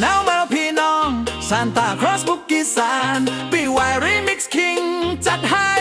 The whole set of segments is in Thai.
หนาวมาแล้วพี่น้องซานตาครอสบุกกีสานปีวายรีมิกซ์คิงจัดให้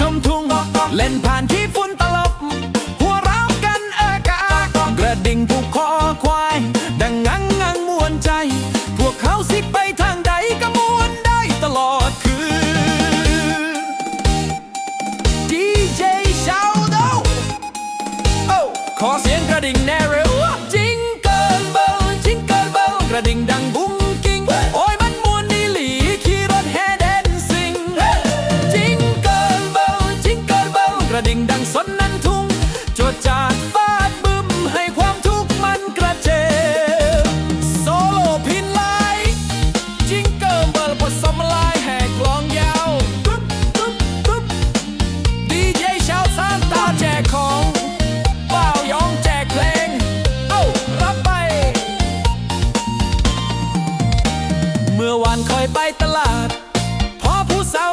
ชมทุ่ง เล่นผ่านที่ฝุ่นตลบ หัวเราะกันเออกากระดิ่งผูกคอควาย ดังงังงังมวนใจ พวกเขาสิไปทางใดก็มวนได้ตลอดคืน DJ Shout Out โอ้ขอเสียงกระดิ่งแน่เร็วจิงเกิลเบลจิงเกิลเบลกระดิ่งดังบุ้งกิ้งโอ้ย มื่อวานคอยไปตลาด พอผู้สาว